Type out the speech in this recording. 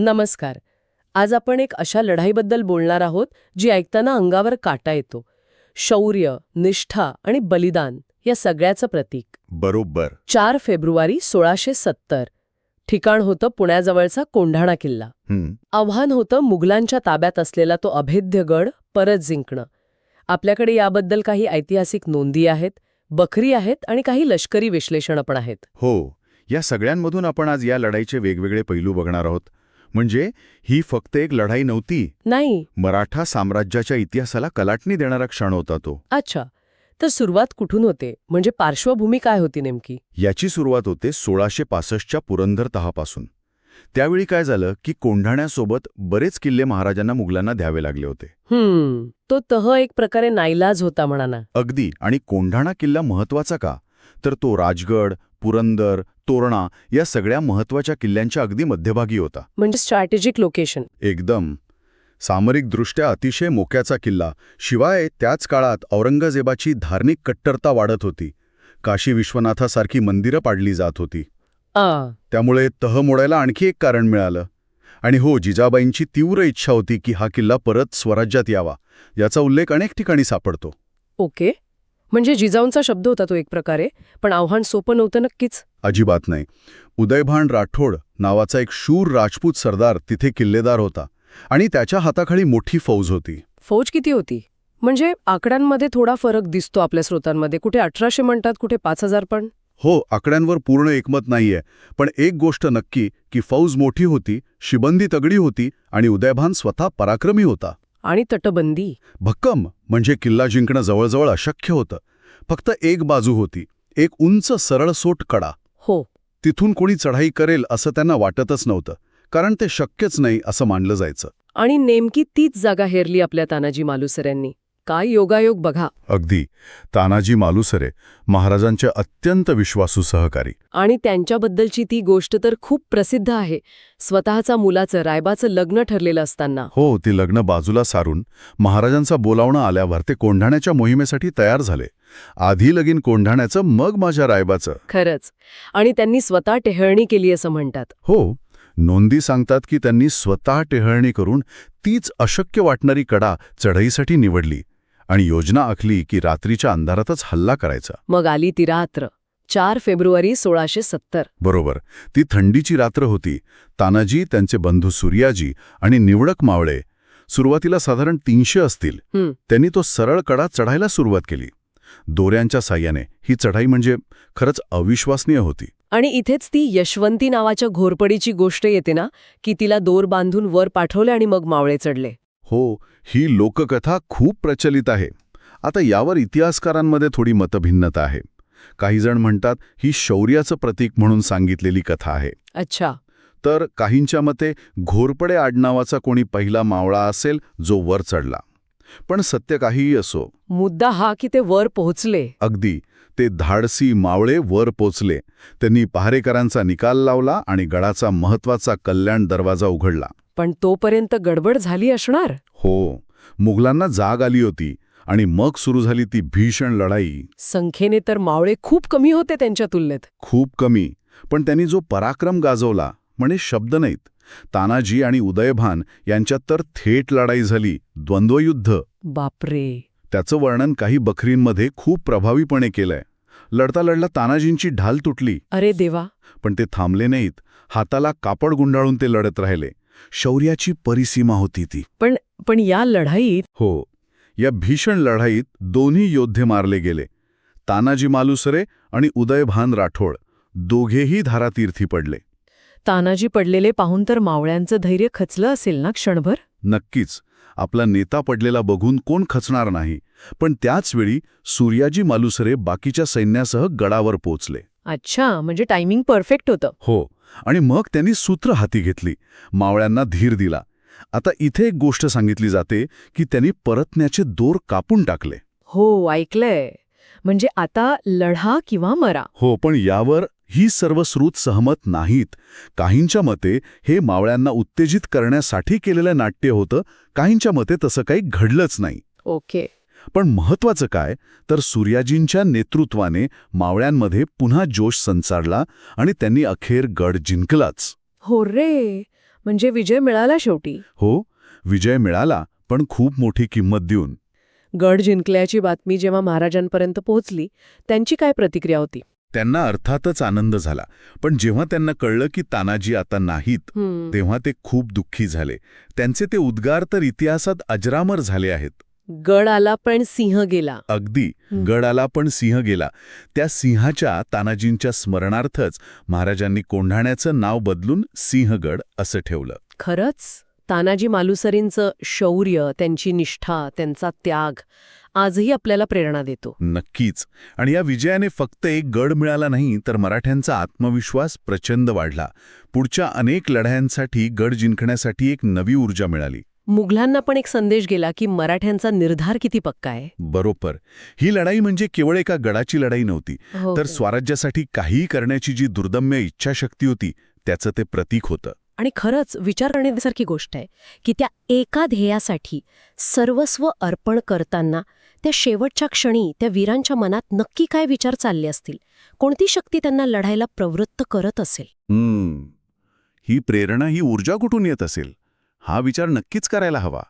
नमस्कार. आज आपण एक अशा लढाईबद्दल बोलणार आहोत जी ऐकताना अंगावर काटा येतो. शौर्य निष्ठा आणि बलिदान या सगळ्याचं प्रतीक. बरोबर. चार फेब्रुवारी सोळाशे सत्तर. ठिकाण होतं पुण्याजवळचा कोंढाणा किल्ला. आव्हान होतं मुघलांच्या ताब्यात असलेला तो अभेद्य गड परत जिंकणं. आपल्याकडे याबद्दल काही ऐतिहासिक नोंदी आहेत बखरी आहेत आणि काही लष्करी विश्लेषणं पण आहेत. हो. या सगळ्यांमधून आपण आज या लढाईचे वेगवेगळे पैलू बघणार आहोत. म्हणजे ही फक्त एक लढाई नव्हती. नाही. मराठा साम्राज्याच्या इतिहासाला कलाटणी देणारा क्षण होता तो. अच्छा. तर सुरुवात कुठून होते? म्हणजे पार्श्वभूमी काय होती नेमकी? याची सुरुवात होते सोळाशे पासष्टच्या पुरंदर तहापासून. त्यावेळी काय झालं की कोंढाण्यासोबत बरेच किल्ले महाराजांना मुघलांना द्यावे लागले होते. हम्म. तो तह एक प्रकारे नाईलाज होता म्हणा अगदी. आणि कोंढाणा किल्ला महत्त्वाचा का? तर तो राजगड पुरंदर तोरणा या सगळ्या महत्त्वाच्या किल्ल्यांच्या अगदी मध्यभागी होता. म्हणजे स्ट्रॅटेजिक लोकेशन एकदम. सामरिकदृष्ट्या अतिशय मोक्याचा किल्ला. शिवाय त्याच काळात औरंगजेबाची धार्मिक कट्टरता वाढत होती. काशी विश्वनाथासारखी मंदिरं पाडली जात होती. त्यामुळे तह मोडायला आणखी एक कारण मिळालं. आणि हो जिजाबाईंची तीव्र इच्छा होती की हा किल्ला परत स्वराज्यात यावा. याचा उल्लेख अनेक ठिकाणी सापडतो. ओके. म्हणजे जिजाऊंचा शब्द होता तो एक प्रकारे पण आव्हान सोपं नव्हतं नक्कीच. अजिबात नाही. उदयभान राठोड नावाचा एक शूर राजपूत सरदार तिथे किल्लेदार होता आणि त्याच्या हाताखाली मोठी फौज होती. फौज किती होती? म्हणजे आकड्यांमध्ये थोडा फरक दिसतो आपल्या स्रोतांमध्ये. कुठे अठराशे म्हणतात कुठे पाच हजार पण. हो आकड्यांवर पूर्ण एकमत नाहीये. पण एक गोष्ट नक्की की फौज मोठी होती शिबंदी तगडी होती आणि उदयभान स्वतः पराक्रमी होता. आणि तटबंदी. भक्कम म्हणजे किल्ला जिंकणं जवळजवळ अशक्य होतं. फक्त एक बाजू होती एक उंच सरळसोट कडा. हो. तिथून कोणी चढाई करेल असं त्यांना वाटतच नव्हतं कारण ते शक्यच नाही असं मानलं जायचं. आणि नेमकी तीच जागा हेरली आपल्या तानाजी मालुसऱ्यांनी. काय योगायोग बघा. अगदी. तानाजी मालुसरे महाराजांचे अत्यंत विश्वासू सहकारी. आणि त्यांच्याबद्दलची ती गोष्ट तर खूप प्रसिद्ध आहे. स्वतःचा मुलाचं रायबाचं लग्न ठरलेलं असताना. हो ती लग्न बाजूला सारून महाराजांचा बोलावणं आल्यावर ते कोंढाण्याच्या मोहिमेसाठी तयार झाले. आधी लगीन कोंढाण्याचं मग माझ्या रायबाचं. खरंच. आणि त्यांनी स्वतः टेहळणी केली असं म्हणतात. हो. नोंदी सांगतात की त्यांनी स्वतः टेहळणी करून तीच अशक्य वाटणारी कडा चढाईसाठी निवडली. आणि योजना आखली की रात्रीच्या अंधारातच हल्ला करायचा. मग आली ती रात्र. चार फेब्रुवारी सोळाशे सत्तर. बरोबर. ती थंडीची रात्र होती. तानाजी त्यांचे बंधू सूर्याजी आणि निवडक मावळे सुरुवातीला साधारण तीनशे असतील. त्यांनी तो सरळ कडा चढायला सुरुवात केली. दोऱ्यांच्या साह्याने. ही चढाई म्हणजे खरंच अविश्वसनीय होती. आणि इथेच ती यशवंती नावाच्या घोरपडीची गोष्ट येते ना की तिला दोर बांधून वर पाठवले आणि मग मावळे चढले. हो ही लोककथा खूप प्रचलित आहे. आता यावर इतिहासकारांमध्ये थोडी मतभिन्नता आहे. काही जण म्हणतात ही शौर्याचं प्रतीक म्हणून सांगितलेली कथा आहे. अच्छा. तर काहींच्या मते घोरपडे आडनावाचा कोणी पहिला मावळा असेल जो वर चढला. पण सत्य काहीही असो. मुद्दा हा की ते वर पोहोचले. अगदी ते धाडसी मावळे वर पोचले. त्यांनी पहारेकरांचा निकाल लावला आणि गडाचा महत्त्वाचा कल्याण दरवाजा उघडला. पण तोपर्यंत गडबड झाली असणार? हो मुघलांना जाग आली होती आणि मग सुरू झाली ती भीषण लढाई. संख्येने तर मावळे खूप कमी होते त्यांच्या तुलनेत. खूप कमी पण त्यांनी जो पराक्रम गाजवला म्हणे शब्द नाहीत. तानाजी आणि उदयभान यांच्यात तर थेट लढाई झाली द्वंद्वयुद्ध. बापरे. त्याचं वर्णन काही बखरींमध्ये खूप प्रभावीपणे केलंय. लढता लढला तानाजींची ढाल तुटली. अरे देवा. पण ते थांबले नाहीत. हाताला कापड गुंडाळून ते लढत राहिले. शौर्याची परिसीमा होती ती. पण पण या लढाईत हो. या भीषण लढाईत दोन्ही योद्धे मारले गेले. तानाजी मालुसरे आणि उदयभान राठोड. दोघेही धारातीर्थी पडले. तानाजी पडलेले पाहून तर मावळ्यांचं धैर्य खचलं असेल ना क्षणभर? नक्कीच. आपला नेता पडलेला बघून कोण खचणार नाही. पण त्याचवेळी सूर्याजी मालुसरे बाकीच्या सैन्यासह गडावर पोचले. अच्छा म्हणजे टायमिंग परफेक्ट होतं. हो आणि मग त्यांनी सूत्र हाती घेतली. मावळ्यांना धीर दिला. आता इथे एक गोष्ट सांगितली जाते की त्यांनी परतण्याचे दोर कापून टाकले. हो ऐकलंय. म्हणजे आता लढा किंवा मरा. हो पण यावर ही सर्व स्रोत सहमत नाहीत. काहींच्या मते हे मावळ्यांना उत्तेजित करण्यासाठी केलेलं नाट्य होतं काहींच्या मते तसं काही घडलंच नाही. ओके. पण महत्वाचं काय? तर सूर्याजींच्या नेतृत्वाने मावळ्यांमध्ये पुन्हा जोश संचारला आणि त्यांनी अखेर गड जिंकलाच. हो रे! म्हणजे विजय मिळाला शेवटी. हो विजय मिळाला पण खूप मोठी किंमत देऊन. गड जिंकल्याची बातमी जेव्हा महाराजांपर्यंत पोहोचली त्यांची काय प्रतिक्रिया होती? त्यांना अर्थातच आनंद झाला. पण जेव्हा त्यांना कळलं की तानाजी आता नाहीत तेव्हा ते खूप दुःखी झाले. त्यांचे ते उद्गार तर इतिहासात अजरामर झाले आहेत. गड आला पण सिंह गेला. अगदी. गड आला पण सिंह गेला. त्या सिंहाच्या तानाजींच्या स्मरणार्थच महाराजांनी कोंढाण्याचं नाव बदलून सिंहगड असं ठेवलं. खरंच? तानाजी मालुसरींचं शौर्य त्यांची निष्ठा त्यांचा त्याग आजही आपल्याला प्रेरणा देतो. नक्कीच. आणि या विजयाने फक्त एक गड मिळाला नाही तर मराठ्यांचा आत्मविश्वास प्रचंड वाढला. पुढच्या अनेक लढ्यांसाठी गड जिंकण्यासाठी एक नवी ऊर्जा मिळाली. मुघलांना पण एक संदेश गेला की मराठ्यांचा निर्धार किती पक्का आहे. बरोबर. ही लढाई म्हणजे केवळ एका गडाची लढाई नव्हती हो, तर स्वराज्यासाठी काहीही करण्याची जी दुर्दम्य इच्छाशक्ती होती त्याचं ते प्रतीक होतं. आणि खरंच विचार करण्यासारखी गोष्ट आहे की त्या एका ध्येयासाठी सर्वस्व अर्पण करताना त्या शेवटच्या क्षणी त्या वीरांच्या मनात नक्की काय विचार चालले असतील? कोणती शक्ती त्यांना लढायला प्रवृत्त करत असेल? ही प्रेरणा ही ऊर्जा कुठून येत असेल? हा विचार नक्कीच करायला हवा.